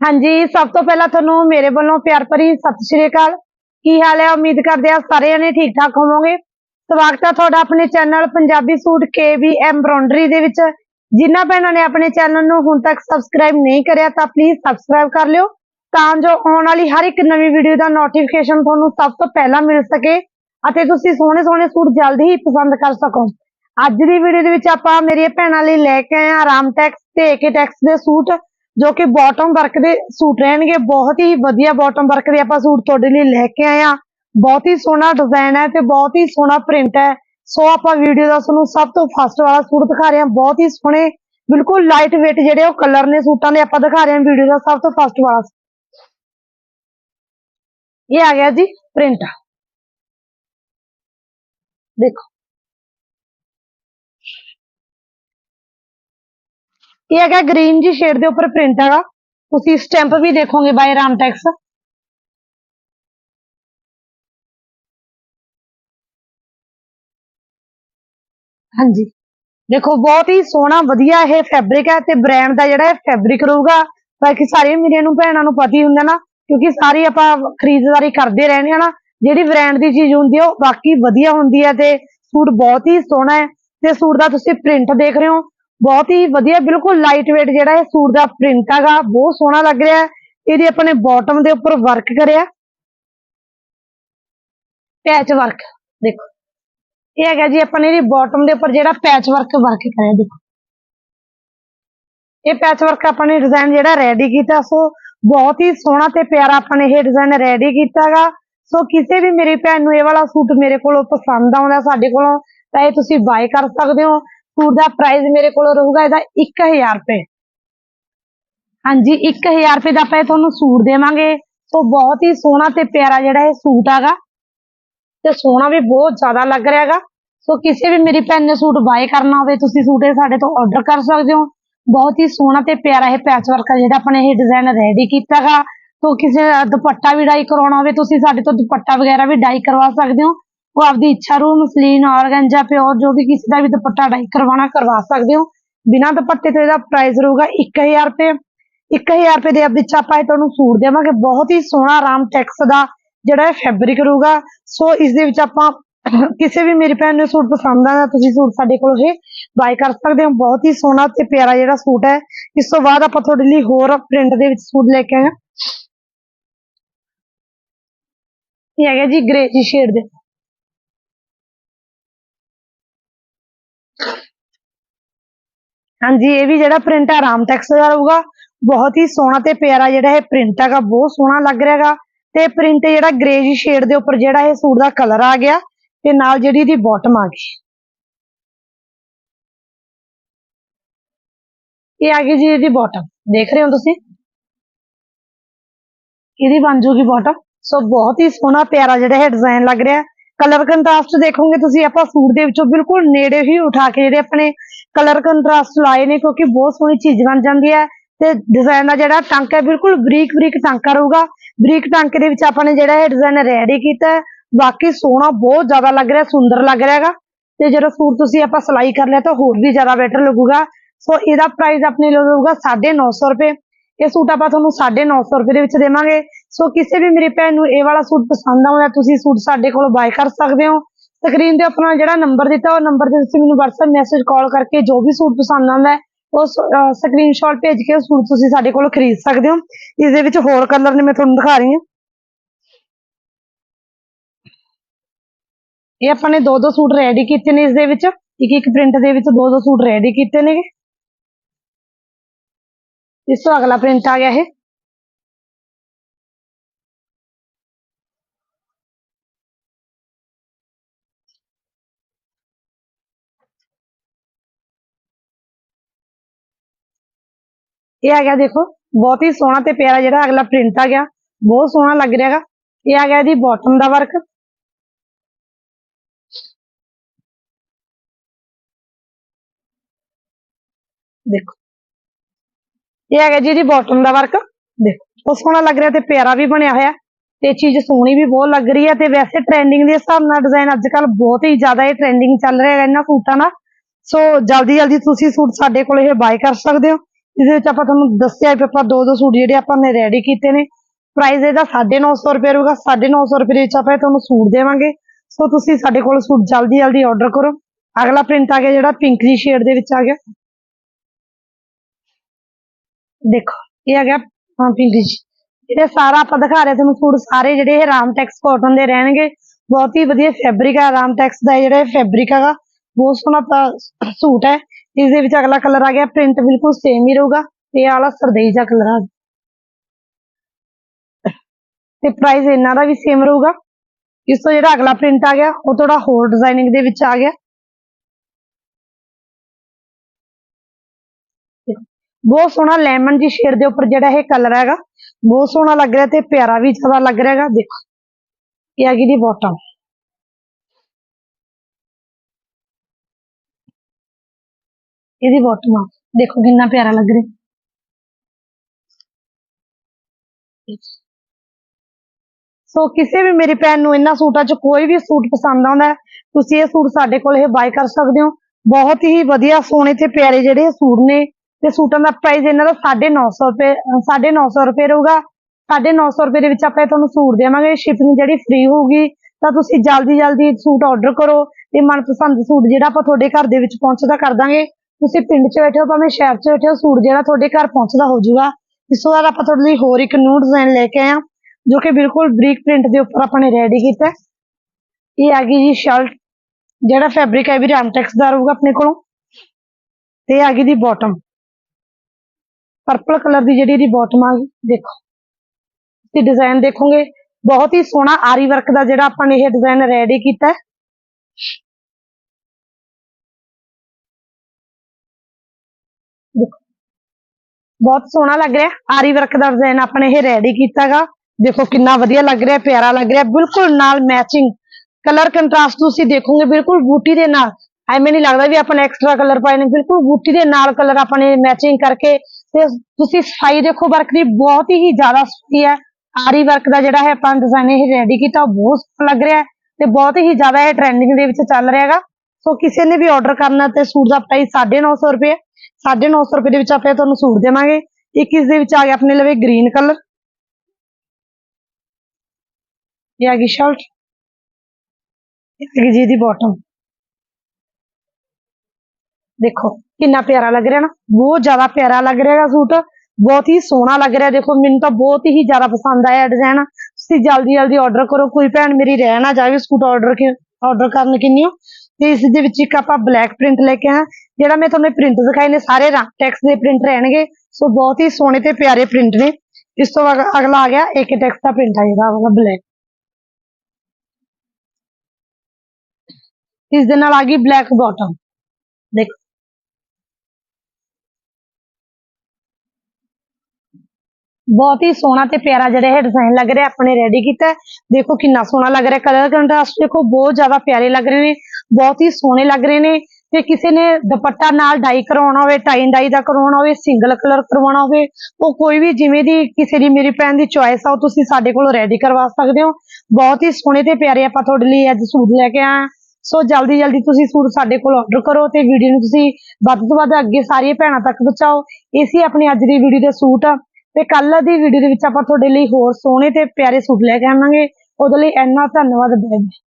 ਹਾਂਜੀ, ਸਭ ਤੋਂ ਪਹਿਲਾਂ ਤੁਹਾਨੂੰ ਮੇਰੇ ਵੱਲੋਂ ਪਿਆਰ ਭਰੀ ਸਤਿ ਸ਼੍ਰੀ ਅਕਾਲ। ਕੀ ਹਾਲ ਹੈ? ਉਮੀਦ ਕਰਦੇ ਆ ਸਾਰੇ ਜਣੇ ਠੀਕ ਠਾਕ ਹੋਵੋਗੇ। ਸਵਾਗਤ ਹੈ ਤੁਹਾਡਾ ਆਪਣੇ channel Punjabi suit KB embroidery ਦੇ ਵਿੱਚ। ਜਿਨ੍ਹਾਂ ਭੈਣਾਂ ਨੇ ਆਪਣੇ ਚੈਨਲ ਨੂੰ ਹੁਣ ਤੱਕ ਸਬਸਕ੍ਰਾਈਬ ਨਹੀਂ ਕਰਿਆ ਤਾਂ ਪਲੀਜ਼ ਸਬਸਕ੍ਰਾਈਬ ਕਰ ਲਿਓ। ਤਾਂ ਜੋ ਆਉਣ ਵਾਲੀ ਹਰ ਇੱਕ ਨਵੀਂ ਵੀਡੀਓ ਦਾ ਨੋਟੀਫਿਕੇਸ਼ਨ ਤੁਹਾਨੂੰ ਸਭ ਤੋਂ ਪਹਿਲਾਂ ਮਿਲ ਸਕੇ ਅਤੇ ਤੁਸੀਂ ਸੋਹਣੇ ਸੋਹਣੇ ਸੂਟ ਜਲਦੀ ਹੀ ਪਸੰਦ ਕਰ ਸਕੋ। ਅੱਜ ਦੀ ਵੀਡੀਓ ਦੇ ਵਿੱਚ ਆਪਾਂ ਮੇਰੀਆਂ ਭੈਣਾਂ ਲਈ ਲੈ ਕੇ ਆਏ ਹਾਂ ਰਾਮਟੈਕਸ ਤੇ ਏਕੇ ਟੈਕਸ ਦੇ ਸੂਟ। ਜੋ ਕਿ ਬਾਟਮ ਵਰਕ ਦੇ ਸੂਟ ਰਹਿਣਗੇ, ਬਹੁਤ ਹੀ ਵਧੀਆ ਬਾਟਮ ਵਰਕ ਦੇ ਆਪਾਂ ਸੂਟ ਤੁਹਾਡੇ ਲਈ ਲੈ ਕੇ ਆਏ ਆ ਬਹੁਤ ਹੀ ਸੋਹਣਾ ਡਿਜ਼ਾਈਨ ਹੈ ਤੇ ਬਹੁਤ ਹੀ ਸੋਹਣਾ ਪ੍ਰਿੰਟ ਹੈ। ਸੋ ਆਪਾਂ ਵੀਡੀਓ ਦਾ ਤੁਹਾਨੂੰ ਸਭ ਤੋਂ ਫਸਟ ਵਾਲਾ ਸੂਟ ਦਿਖਾ ਰਹੇ ਹਾਂ। ਬਹੁਤ ਹੀ ਸੋਹਣੇ, ਬਿਲਕੁਲ ਲਾਈਟ weight ਜਿਹੜੇ ਉਹ ਕਲਰ ਨੇ ਸੂਟਾਂ ਦੇ ਆਪਾਂ ਦਿਖਾ ਰਹੇ ਹਾਂ ਵੀਡੀਓ ਦਾ ਸਭ ਤੋਂ ਫਸਟ ਵਾਲਾ ਇਹ ਆ ਗਿਆ ਜੀ ਪ੍ਰਿੰਟ ਦੇਖੋ। ਇਹ ਹੈਗਾ ਗ੍ਰੀਨ ਜੀ ਸ਼ੇਡ ਦੇ ਉੱਪਰ ਪ੍ਰਿੰਟ ਹੈਗਾ। ਤੁਸੀਂ ਸਟੈਂਪ ਵੀ ਦੇਖੋਗੇ ਬਾਈ ਰਾਮਟੈਕਸ ਹਾਂਜੀ। ਦੇਖੋ, ਬਹੁਤ ਹੀ ਸੋਹਣਾ, ਵਧੀਆ ਇਹ ਫੈਬਰਿਕ ਹੈ ਤੇ ਬ੍ਰਾਂਡ ਦਾ ਜਿਹੜਾ ਫੈਬਰਿਕ ਰਹੂਗਾ, ਬਾਕੀ ਸਾਰੇ ਮੇਰੇ ਨੂੰ ਭੈਣਾਂ ਨੂੰ ਪਤਾ ਹੀ ਹੁੰਦਾ ਨਾ, ਕਿਉਂਕਿ ਸਾਰੀ ਆਪਾਂ ਖਰੀਦਦਾਰੀ ਕਰਦੇ ਰਹਿੰਦੇ ਆ ਨਾ, ਜਿਹੜੀ ਬ੍ਰਾਂਡ ਦੀ ਚੀਜ਼ ਹੁੰਦੀ ਹੈ ਉਹ ਬਾਕੀ ਵਧੀਆ ਹੁੰਦੀ ਹੈ ਤੇ ਸੂਟ ਬਹੁਤ ਹੀ ਸੋਹਣਾ ਹੈ ਤੇ ਸੂਟ ਦਾ ਤੁਸੀਂ ਪ੍ਰਿੰਟ ਦੇਖ ਰਹੇ ਹੋ ਬਹੁਤ ਹੀ ਵਧੀਆ, ਬਿਲਕੁਲ ਲਾਈਟ weight ਜਿਹੜਾ ਇਹ ਸੂਟ ਦਾ ਪ੍ਰਿੰਟ ਹੈਗਾ, ਬਹੁਤ ਸੋਹਣਾ ਲੱਗ ਰਿਹਾ ਹੈ। ਇਹਦੀ ਆਪਣੇ ਬਾਟਮ ਦੇ ਉੱਪਰ ਵਰਕ ਕਰਿਆ। ਪੈਚ ਵਰਕ ਦੇਖੋ। ਇਹ ਹੈਗਾ ਜੀ, ਆਪਾਂ ਨੇ ਇਹਦੀ ਬਾਟਮ ਦੇ ਉੱਪਰ ਜਿਹੜਾ ਪੈਚ ਵਰਕ ਵਰਕ ਕਰਿਆ, ਦੇਖੋ। ਇਹ ਪੈਚ ਵਰਕ ਆਪਾਂ ਨੇ ਡਿਜ਼ਾਈਨ ਜਿਹੜਾ ਰੈਡੀ ਕੀਤਾ, ਸੋ ਬਹੁਤ ਹੀ ਸੋਹਣਾ ਤੇ ਪਿਆਰਾ ਆਪਾਂ ਨੇ ਇਹ ਡਿਜ਼ਾਈਨ ਰੈਡੀ ਕੀਤਾਗਾ ਸੋ ਕਿਸੇ ਵੀ ਮੇਰੀ ਭੈਣ ਨੂੰ ਇਹ ਵਾਲਾ ਸੂਟ ਮੇਰੇ ਕੋਲੋਂ ਪਸੰਦ ਆਉਂਦਾ, ਸਾਡੇ ਕੋਲੋਂ, ਤਾਂ ਇਹ ਤੁਸੀਂ ਬਾਏ ਕਰ ਸਕਦੇ ਹੋ। ਸੂਟ ਦਾ ਪ੍ਰਾਈਸ ਮੇਰੇ ਕੋਲ ਰਹੂਗਾ ਇਹਦਾ 1000 ਰੁਪਏ। ਹਾਂਜੀ 1000 ਰੁਪਏ ਦਾ ਆਪਾਂ ਤੁਹਾਨੂੰ ਸੂਟ ਦੇਵਾਂਗੇ। ਸੋ ਬਹੁਤ ਹੀ ਸੋਹਣਾ ਤੇ ਪਿਆਰਾ ਜਿਹੜਾ ਇਹ ਸੂਟ ਹੈਗਾ ਤੇ ਸੋਹਣਾ ਵੀ ਬਹੁਤ ਜ਼ਿਆਦਾ ਲੱਗ ਰਿਹਾ ਸੋ ਕਿਸੇ ਵੀ ਮੇਰੀ ਭੈਣ ਨੇ ਸੂਟ ਬਾਏ ਕਰਨਾ ਹੋਵੇ, ਤੁਸੀਂ ਸੂਟ ਇਹ ਸਾਡੇ ਤੋਂ ਆਰਡਰ ਕਰ ਸਕਦੇ ਹੋ। ਬਹੁਤ ਹੀ ਸੋਹਣਾ ਤੇ ਪਿਆਰਾ ਇਹ ਪੈਚ ਵਰਕ ਜਿਹੜਾ ਆਪਣੇ ਇਹ ਡਿਜ਼ਾਈਨ ਰੈਡੀ ਕੀਤਾਗਾ। ਸੋ ਕਿਸੇ ਦੁਪੱਟਾ ਵੀ ਡਾਈ ਕਰਵਾਉਣਾ ਹੋਵੇ, ਤੁਸੀਂ ਸਾਡੇ ਤੋਂ ਦੁਪੱਟਾ ਵਗੈਰਾ ਵੀ ਡਾਈ ਕਰਵਾ ਸਕਦੇ ਹੋ। ਉਹ ਆਪਦੀ ਇੱਛਾ ਰੂ ਮਸਲੀਨ ਔਰਗੰਜਾ ਪਿਓਰ ਜੋ ਵੀ ਕਿਸੇ ਦਾ ਵੀ ਦੁਪੱਟਾ ਡਾਈ ਕਰਵਾਉਣਾ ਕਰਵਾ ਸਕਦੇ ਹੋ। ਬਿਨਾਂ ਦੁਪੱਟੇ ਤੇ ਇਹਦਾ ਪ੍ਰਾਈਸ ਰਹੂਗਾ 1000 ਰੁਪਏ। 1000 ਰੁਪਏ ਦੇ ਵਿੱਚ ਆਪਾਂ ਇਹ ਤੁਹਾਨੂੰ ਸੂਟ ਦੇਵਾਂਗੇ। ਬਹੁਤ ਹੀ ਸੋਹਣਾ ਰਾਮ ਟੈਕਸ ਦਾ ਜਿਹੜਾ ਫੈਬਰਿਕ ਰਹੂਗਾ। ਸੋ ਇਸ ਦੇ ਵਿੱਚ ਆਪਾਂ ਕਿਸੇ ਵੀ ਮੇਰੀ ਭੈਣ ਨੂੰ ਸੂਟ ਪਸੰਦ ਆ ਤੁਸੀਂ ਸੂਟ ਸਾਡੇ ਕੋਲ ਇਹ ਬਾਈ ਕਰ ਸਕਦੇ ਹੋ। ਬਹੁਤ ਹੀ ਸੋਹਣਾ ਤੇ ਪਿਆਰਾ ਜਿਹੜਾ ਸੂਟ ਹੈ। ਇਸ ਤੋਂ ਬਾਅਦ ਆਪਾਂ ਤੁਹਾਡੇ ਲਈ ਹੋਰ ਪ੍ਰਿੰਟ ਦੇ ਵਿੱਚ ਸੂਟ ਲੈ ਕੇ ਆਏ ਹਾਂ। ਇਹ ਹੈਗਾ ਜੀ ਗ੍ਰੇ ਜੀ ਸ਼ੇਡ ਦੇ। ਹਾਂਜੀ, ਇਹ ਵੀ ਜਿਹੜਾ ਪ੍ਰਿੰਟ ਹੈ ਰਾਮ ਟੈਕਸ ਦਾ ਰਹੂਗਾ। ਬਹੁਤ ਹੀ ਸੋਹਣਾ ਤੇ ਪਿਆਰਾ ਜਿਹੜਾ ਇਹ ਪ੍ਰਿੰਟ ਹੈਗਾ, ਬਹੁਤ ਸੋਹਣਾ ਲੱਗ ਰਿਹਾ ਹੈਗਾ। ਤੇ ਪ੍ਰਿੰਟ ਜਿਹੜਾ ਗ੍ਰੇ ਸ਼ੇਡ ਦੇ ਉੱਪਰ ਜਿਹੜਾ ਇਹ ਸੂਟ ਦਾ ਕਲਰ ਆ ਗਿਆ, ਤੇ ਨਾਲ ਜਿਹੜੀ ਇਹਦੀ ਬਾਟਮ ਆ ਗਈ। ਇਹ ਆ ਗਈ ਜੀ ਇਹਦੀ ਬਾਟਮ ਦੇਖ ਰਹੇ ਹੋ ਤੁਸੀਂ? ਇਹਦੀ ਬਣ ਜੂਗੀ ਬਾਟਮ ਸੋ ਬਹੁਤ ਹੀ ਸੋਹਣਾ, ਪਿਆਰਾ ਜਿਹੜਾ ਇਹ ਡਿਜ਼ਾਈਨ ਲੱਗ ਰਿਹਾ। ਕਲਰ ਕੰਟਰਾਸਟ ਦੇਖੋਗੇ ਤੁਸੀਂ, ਆਪਾਂ ਸੂਟ ਦੇ ਵਿੱਚੋਂ ਬਿਲਕੁਲ ਨੇੜੇ ਹੀ ਉਠਾ ਕੇ ਜਿਹੜੇ ਆਪਣੇ ਕਲਰ ਕੰਟਰਾਸਟ ਲਾਏ ਨੇ, ਕਿਉਂਕਿ ਬਹੁਤ ਸੋਹਣੀ ਚੀਜ਼ ਬਣ ਜਾਂਦੀ ਹੈ ਤੇ ਡਿਜ਼ਾਈਨ ਦਾ ਜਿਹੜਾ ਟਾਂਕਾ ਹੈ, ਬਿਲਕੁਲ ਬਰੀਕ ਬਰੀਕ ਟਾਂਕਾ ਰਹੂਗਾ। ਬਰੀਕ ਟਾਂਕੇ ਦੇ ਵਿੱਚ ਆਪਾਂ ਨੇ ਜਿਹੜਾ ਇਹ ਡਿਜ਼ਾਈਨ ਰੈਡੀ ਕੀਤਾ ਹੈ। ਬਾਕੀ ਸੋਹਣਾ ਬਹੁਤ ਜ਼ਿਆਦਾ ਲੱਗ ਰਿਹਾ, ਸੁੰਦਰ ਲੱਗ ਰਿਹਾ ਹੈਗਾ। ਤੇ ਜਦੋਂ ਸੂਟ ਤੁਸੀਂ ਆਪਾਂ ਸਿਲਾਈ ਕਰ ਲਿਆ ਤਾਂ ਹੋਰ ਵੀ ਜ਼ਿਆਦਾ ਬੈਟਰ ਲੱਗੂਗਾ। ਸੋ ਇਹਦਾ ਪ੍ਰਾਈਸ ਆਪਣੇ ਲਈ ਰਹੂਗਾ 950 ਰੁਪਏ। ਇਹ ਸੂਟ ਆਪਾਂ ਤੁਹਾਨੂੰ 950 ਰੁਪਏ ਦੇ ਵਿੱਚ ਦੇਵਾਂਗੇ। ਸੋ ਕਿਸੇ ਵੀ ਮੇਰੀ ਭੈਣ ਨੂੰ ਇਹ ਵਾਲਾ ਸੂਟ ਪਸੰਦ ਆਉਂਦਾ, ਤੁਸੀਂ ਸੂਟ ਸਾਡੇ ਕੋਲੋਂ ਬਾਏ ਕਰ ਸਕਦੇ ਹੋ। ਸਕਰੀਨ ਤੇ ਆਪਣਾ ਜਿਹੜਾ ਨੰਬਰ ਦਿੱਤਾ, ਉਹ ਨੰਬਰ ਤੇ ਤੁਸੀਂ ਮੈਨੂੰ WhatsApp ਮੈਸੇਜ ਕਾਲ ਕਰਕੇ ਜੋ ਵੀ ਸੂਟ ਪਸੰਦ ਆਉਂਦਾ ਹੈ ਉਹ ਸਕਰੀਨਸ਼ਾਟ ਭੇਜ ਕੇ ਉਹ ਸੂਟ ਤੁਸੀਂ ਸਾਡੇ ਕੋਲੋਂ ਖਰੀਦ ਸਕਦੇ ਹੋ। ਇਸ ਦੇ ਵਿੱਚ ਹੋਰ ਕਲਰ ਨੇ ਮੈਂ ਤੁਹਾਨੂੰ ਦਿਖਾ ਰਹੀ ਹਾਂ। ਇਹ ਆਪਾਂ ਨੇ ਦੋ ਦੋ ਸੂਟ ਰੈਡੀ ਕੀਤੇ ਨੇ ਇਸ ਦੇ ਵਿੱਚ। ਇੱਕ ਇੱਕ ਪ੍ਰਿੰਟ ਦੇ ਵਿੱਚ ਦੋ ਦੋ ਸੂਟ ਰੈਡੀ ਕੀਤੇ ਨੇ ਇਸ ਤੋਂ ਅਗਲਾ ਪ੍ਰਿੰਟ ਆ ਗਿਆ ਇਹ। ਇਹ ਆ ਗਿਆ ਦੇਖੋ ਬਹੁਤ ਹੀ ਸੋਹਣਾ ਤੇ ਪਿਆਰਾ ਜਿਹੜਾ ਅਗਲਾ ਪ੍ਰਿੰਟ ਆ ਗਿਆ ਬਹੁਤ ਸੋਹਣਾ ਲੱਗ ਰਿਹਾ ਹੈਗਾ ਇਹ ਆ ਗਿਆ ਇਹਦੀ ਬਾਟਮ ਦਾ ਵਰਕ ਦੇਖੋ ਇਹ ਹੈਗਾ ਜੀ ਇਹਦੀ ਬਾਟਮ ਦਾ ਵਰਕ ਦੇਖੋ ਬਹੁਤ ਸੋਹਣਾ ਲੱਗ ਰਿਹਾ ਤੇ ਪਿਆਰਾ ਵੀ ਬਣਿਆ ਹੋਇਆ ਤੇ ਚੀਜ਼ ਸੋਹਣੀ ਵੀ ਬਹੁਤ ਲੱਗ ਰਹੀ ਹੈ ਤੇ ਵੈਸੇ ਟ੍ਰੈਂਡਿੰਗ ਦੇ ਹਿਸਾਬ ਨਾਲ ਡਿਜ਼ਾਈਨ ਅੱਜ ਕੱਲ ਬਹੁਤ ਹੀ ਜ਼ਿਆਦਾ ਇਹ ਟ੍ਰੈਂਡਿੰਗ ਚੱਲ ਰਿਹਾ ਹੈ ਇਹਨਾਂ ਸੂਟਾਂ ਦਾ ਸੋ ਜਲਦੀ ਜਲਦੀ ਤੁਸੀਂ ਸੂਟ ਸਾਡੇ ਕੋਲ ਇਹ ਬਾਏ ਕਰ ਸਕਦੇ ਹੋ ਇਹਦੇ ਵਿੱਚ ਆਪਾਂ ਤੁਹਾਨੂੰ ਦੱਸਿਆ ਵੀ ਆਪਾਂ ਦੋ ਦੋ ਸੂਟ ਜਿਹੜੇ ਆਪਾਂ ਨੇ ਰੈਡੀ ਕੀਤੇ ਨੇ। ਪ੍ਰਾਈਸ ਇਹਦਾ 950 ਰੁਪਏ ਰਹੂਗਾ। 950 ਰੁਪਏ ਦੇ ਵਿੱਚ ਆਪਾਂ ਇਹ ਤੁਹਾਨੂੰ ਸੂਟ ਦੇਵਾਂਗੇ। ਸੋ ਤੁਸੀਂ ਸਾਡੇ ਕੋਲ ਸੂਟ ਜਲਦੀ ਜਲਦੀ ਆਰਡਰ ਕਰੋ। ਅਗਲਾ ਪ੍ਰਿੰਟ ਆ ਗਿਆ ਜਿਹੜਾ ਪਿੰਕ ਦੀ ਸ਼ੇਡ ਦੇ ਵਿੱਚ ਆ ਗਿਆ। ਦੇਖੋ, ਇਹ ਆ ਗਿਆ ਪਿੰਕ ਜੀ ਜਿਹੜੇ ਸਾਰਾ ਆਪਾਂ ਦਿਖਾ ਰਹੇ ਤੁਹਾਨੂੰ ਸੂਟ। ਸਾਰੇ ਜਿਹੜੇ ਇਹ ਰਾਮਟੈਕਸ ਕਾਟਨ ਦੇ ਰਹਿਣਗੇ। ਬਹੁਤ ਹੀ ਵਧੀਆ ਫੈਬਰਿਕ ਹੈ ਰਾਮਟੈਕਸ ਦਾ ਜਿਹੜਾ ਫੈਬਰਿਕ ਹੈਗਾ। ਬਹੁਤ ਸੋਹਣਾ ਪ- ਸੂਟ ਹੈ। ਇਸ ਦੇ ਵਿੱਚ ਅਗਲਾ ਕਲਰ ਆ ਗਿਆ ਪ੍ਰਿੰਟ ਬਿਲਕੁਲ ਸੇਮ ਹੀ ਰਹੂਗਾ। ਤੇ ਇਹ ਵਾਲਾ ਸਰਦਈ ਦਾ ਕਲਰ ਆ ਤੇ ਪ੍ਰਾਈਸ ਇਹਨਾਂ ਦਾ ਵੀ ਸੇਮ ਰਹੂਗਾ। ਇਸ ਤੋਂ ਜਿਹੜਾ ਅਗਲਾ ਪ੍ਰਿੰਟ ਆ ਗਿਆ, ਉਹ ਥੋੜਾ ਹੋਰ ਡਿਜ਼ਾਈਨਿੰਗ ਦੇ ਵਿੱਚ ਆ ਗਿਆ। ਬਹੁਤ ਸੋਹਣਾ ਲੈਮਨ ਜੀ ਸ਼ੇਡ ਦੇ ਉੱਪਰ ਜਿਹੜਾ ਇਹ ਕਲਰ ਹੈਗਾ, ਬਹੁਤ ਸੋਹਣਾ ਲੱਗ ਰਿਹਾ ਤੇ ਪਿਆਰਾ ਵੀ ਜ਼ਿਆਦਾ ਲੱਗ ਰਿਹਾ ਹੈਗਾ। ਦੇਖੋ, ਇਹ ਹੈਗੀ ਦੀ ਬਾਟਮ ਇਹਦੀ ਬਾਟਮ ਆ। ਦੇਖੋ ਕਿੰਨਾ ਪਿਆਰਾ ਲੱਗ ਰਿਹਾ। ਸੋ ਕਿਸੇ ਵੀ ਮੇਰੀ ਭੈਣ ਨੂੰ ਇਹਨਾਂ ਸੂਟਾਂ 'ਚ ਕੋਈ ਵੀ ਸੂਟ ਪਸੰਦ ਆਉਂਦਾ ਤੁਸੀਂ ਇਹ ਸੂਟ ਸਾਡੇ ਕੋਲ ਇਹ ਬਾਈ ਕਰ ਸਕਦੇ ਹੋ। ਬਹੁਤ ਹੀ ਵਧੀਆ ਸੋਹਣੇ ਤੇ ਪਿਆਰੇ ਜਿਹੜੇ ਸੂਟ ਨੇ। ਤੇ ਸੂਟਾਂ ਦਾ ਪ੍ਰਾਈਸ ਇਹਨਾਂ ਦਾ 950 ਰੁਪਏ, ਅਹ 950 ਰੁਪਏ ਰਹੂਗਾ। 950 ਰੁਪਏ ਦੇ ਵਿੱਚ ਆਪਾਂ ਇਹ ਤੁਹਾਨੂੰ ਸੂਟ ਦੇਵਾਂਗੇ। ਸ਼ਿਪਿੰਗ ਜਿਹੜੀ ਫ੍ਰੀ ਹੋਊਗੀ, ਤਾਂ ਤੁਸੀਂ ਜਲਦੀ ਜਲਦੀ ਸੂਟ ਆਰਡਰ ਕਰੋ। ਤੇ ਮਨਪਸੰਦ ਸੂਟ ਜਿਹੜਾ ਆਪਾਂ ਤੁਹਾਡੇ ਘਰ ਦੇ ਵਿੱਚ ਪਹੁੰਚਦਾ ਕਰ ਦਾਂਗੇ। ਤੁਸੀਂ ਪਿੰਡ 'ਚ ਬੈਠੇ ਹੋ, ਭਾਵੇਂ ਸ਼ਹਿਰ 'ਚ ਬੈਠੇ ਹੋ, ਸੂਟ ਜਿਹੜਾ ਤੁਹਾਡੇ ਘਰ ਪਹੁੰਚਦਾ ਹੋ ਜਾਊਗਾ। ਇਸ ਤੋਂ ਬਾਅਦ ਆਪਾਂ ਤੁਹਾਡੇ ਲਈ ਹੋਰ ਇੱਕ ਨਿਊ ਡਿਜ਼ਾਈਨ ਲੈ ਕੇ ਆਏ ਜੋ ਕਿ ਬਿਲਕੁਲ ਬਰੀਕ ਪ੍ਰਿੰਟ ਦੇ ਉੱਪਰ ਆਪਾਂ ਨੇ ਰੈਡੀ ਕੀਤਾ ਇਹ ਆ ਗਈ ਜੀ ਸ਼ਰਟ ਜਿਹੜਾ ਫੈਬਰਿਕ ਹੈ ਵੀ ਰਾਮਟੈਕਸ ਦਾ ਰਹੂਗਾ ਆਪਣੇ ਕੋਲੋਂ। ਤੇ ਆ ਗਈ ਦੀ ਬਾਟਮ ਪਰਪਲ ਕਲਰ ਦੀ ਜਿਹੜੀ ਇਹਦੀ ਬਾਟਮ ਆ ਗਈ, ਦੇਖੋ। ਤੇ ਡਿਜ਼ਾਈਨ ਦੇਖੋਗੇ, ਬਹੁਤ ਹੀ ਸੋਹਣਾ ਆਰੀ ਵਰਕ ਦਾ ਜਿਹੜਾ ਆਪਾਂ ਨੇ ਇਹ ਡਿਜ਼ਾਈਨ ਰੈਡੀ ਕੀਤਾ ਬਹੁਤ ਸੋਹਣਾ ਲੱਗ ਰਿਹਾ ਆਰੀ ਵਰਕ ਦਾ ਡਿਜ਼ਾਈਨ ਆਪਾਂ ਨੇ ਇਹ ਰੈਡੀ ਕੀਤਾਗਾ ਦੇਖੋ ਕਿੰਨਾ ਵਧੀਆ ਲੱਗ ਰਿਹਾ ਪਿਆਰਾ ਲੱਗ ਰਿਹਾ ਬਿਲਕੁਲ ਨਾਲ ਮੈਚਿੰਗ ਕਲਰ ਕੰਟਰਾਸਟ ਤੁਸੀਂ ਦੇਖੋਗੇ ਬਿਲਕੁਲ ਬੂਟੀ ਦੇ ਨਾਲ ਐਵੇਂ ਨਹੀਂ ਲੱਗਦਾ ਵੀ ਆਪਾਂ ਨੇ ਐਕਸਟਰਾ ਕਲਰ ਪਾਏ ਨੇ ਬਿਲਕੁਲ ਬੂਟੀ ਦੇ ਨਾਲ ਕਲਰ ਆਪਾਂ ਨੇ ਮੈਚਿੰਗ ਕਰਕੇ ਤੇ ਤੁਸੀਂ ਸਫ਼ਾਈ ਦੇਖੋ ਵਰਕ ਦੀ ਬਹੁਤ ਹੀ ਜ਼ਿਆਦਾ ਸੋਹਣੀ ਹੈ ਆਰੀ ਵਰਕ ਦਾ ਜਿਹੜਾ ਹੈ ਆਪਾਂ ਡਿਜ਼ਾਈਨ ਇਹ ਰੈਡੀ ਕੀਤਾ ਉਹ ਬਹੁਤ ਸੋਹਣਾ ਲੱਗ ਰਿਹਾ ਹੈ ਤੇ ਬਹੁਤ ਹੀ ਜ਼ਿਆਦਾ ਇਹ ਟ੍ਰੈਂਡਿੰਗ ਦੇ ਵਿੱਚ ਚੱਲ ਰਿਹਾ ਹੈਗਾ ਸੋ ਕਿਸੇ ਨੇ ਵੀ ਆਰਡਰ ਕਰਨਾ ਤੇ ਸੂਟ ਦਾ ਪ੍ਰਾਈਸ 950 ਰੁਪਏ 950 ਰੁਪਏ ਦੇ ਵਿੱਚ ਆਪਾਂ ਤੁਹਾਨੂੰ ਸੂਟ ਦੇਵਾਂਗੇ। ਇੱਕ ਇਸ ਦੇ ਵਿੱਚ ਆ ਗਿਆ, ਆਪਣੇ ਲਵੇ ਗ੍ਰੀਨ ਕਲਰ ਇਹ ਆ ਗਈ ਸ਼ਰਟ ਇਹ ਆ ਗਈ ਜੀ ਦੀ ਬਾਟਮ ਦੇਖੋ, ਕਿੰਨਾ ਪਿਆਰਾ ਲੱਗ ਰਿਹਾ ਨਾ। ਬਹੁਤ ਜ਼ਿਆਦਾ ਪਿਆਰਾ ਲੱਗ ਰਿਹਾ ਹੈਗਾ ਸੂਟ। ਬਹੁਤ ਹੀ ਸੋਹਣਾ ਲੱਗ ਰਿਹਾ। ਦੇਖੋ, ਮੈਨੂੰ ਤਾਂ ਬਹੁਤ ਹੀ ਜ਼ਿਆਦਾ ਪਸੰਦ ਆਇਆ ਡਿਜ਼ਾਈਨ ਤੁਸੀਂ ਜਲਦੀ ਜਲਦੀ ਆਰਡਰ ਕਰੋ। ਕੋਈ ਭੈਣ ਮੇਰੀ ਰਹਿ ਨਾ ਜਾਵੇ, ਸੂਟ ਆਰਡਰ ਆਰਡਰ ਕਰਨ ਕਿੰਨੀ ਹੋ। ਤੇ ਇਸ ਦੇ ਵਿੱਚ ਇੱਕ ਆਪਾਂ ਬਲੈਕ ਪ੍ਰਿੰਟ ਲੈ ਕੇ ਆਇਆ। ਜਿਹੜਾ ਮੈਂ ਤੁਹਾਨੂੰ ਪ੍ਰਿੰਟ ਦਿਖਾਏ ਨੇ ਸਾਰੇ ਟੈਕਸ ਦੇ ਪ੍ਰਿੰਟ ਰਹਿਣਗੇ। ਸੋ ਬਹੁਤ ਹੀ ਸੋਹਣੇ ਤੇ ਪਿਆਰੇ ਪ੍ਰਿੰਟ ਨੇ। ਇਸ ਤੋਂ ਅਗ- ਅਗਲਾ ਆ ਗਿਆ ਏਕੇ ਟੈਕਸ ਦਾ ਪ੍ਰਿੰਟ ਆ ਜਿਹੜਾ ਵਾਲਾ ਬਲੈਕ ਇਸ ਦੇ ਨਾਲ ਆ ਗਈ ਬਲੈਕ ਬਾਟਮ ਦੇਖੋ। ਬਹੁਤ ਹੀ ਸੋਹਣਾ ਤੇ ਪਿਆਰਾ ਜਿਹੜਾ ਇਹ ਡਿਜ਼ਾਈਨ ਲੱਗ ਰਿਹਾ, ਆਪਣੇ ਰੈਡੀ ਕੀਤਾ। ਹੈ। ਦੇਖੋ ਕਿੰਨਾ ਸੋਹਣਾ ਲੱਗ ਰਿਹਾ ਕਲਰ ਕੰਟਰਾਸਟ ਦੇਖੋ, ਬਹੁਤ ਜ਼ਿਆਦਾ ਪਿਆਰੇ ਲੱਗ ਰਹੇ ਨੇ। ਬਹੁਤ ਹੀ ਸੋਹਣੇ ਲੱਗ ਰਹੇ ਨੇ। ਤੇ ਕਿਸੇ ਨੇ ਦੁਪੱਟਾ ਨਾਲ ਡਾਈ ਕਰਵਾਉਣਾ ਹੋਵੇ, ਟਾਈ ਡਾਈ ਦਾ ਕਰਵਾਉਣਾ ਹੋਵੇ, ਸਿੰਗਲ ਕਲਰ ਕਰਵਾਉਣਾ ਹੋਵੇ, ਉਹ ਕੋਈ ਵੀ ਜਿਵੇਂ ਦੀ ਕਿਸੇ ਦੀ ਮੇਰੀ ਭੈਣ ਦੀ ਚੁਆਇਸ ਆ, ਉਹ ਤੁਸੀਂ ਸਾਡੇ ਕੋਲ ਰੈਡੀ ਕਰਵਾ ਸਕਦੇ ਹੋ। ਬਹੁਤ ਹੀ ਸੋਹਣੇ ਤੇ ਪਿਆਰੇ ਆਪਾਂ ਤੁਹਾਡੇ ਲਈ ਅੱਜ ਸੂਟ ਲੈ ਕੇ ਆਏ ਸੋ ਜਲਦੀ ਜਲਦੀ ਤੁਸੀਂ ਸੂਟ ਸਾਡੇ ਕੋਲ ਆਰਡਰ ਕਰੋ ਤੇ ਵੀਡੀਓ ਨੂੰ ਤੁਸੀਂ ਵੱਧ ਤੋਂ ਵੱਧ ਅੱਗੇ ਸਾਰੀਆਂ ਭੈਣਾਂ ਤੱਕ ਪਹੁੰਚਾਓ। ਇਹ ਸੀ ਆਪਣੀ ਅੱਜ ਦੀ ਵੀਡੀਓ ਦਾ ਸੂਟ। ਤੇ ਕੱਲ ਦੀ ਵੀਡੀਓ ਦੇ ਵਿੱਚ ਆਪਾਂ ਤੁਹਾਡੇ ਲਈ ਹੋਰ ਸੋਹਣੇ ਤੇ ਪਿਆਰੇ ਸੂਟ ਲੈ ਕੇ ਆਵਾਂਗੇ। ਉਹਦੇ ਲਈ ਇੰਨਾ ਧੰਨਵਾਦ ਬਾਏ ਬਾਏ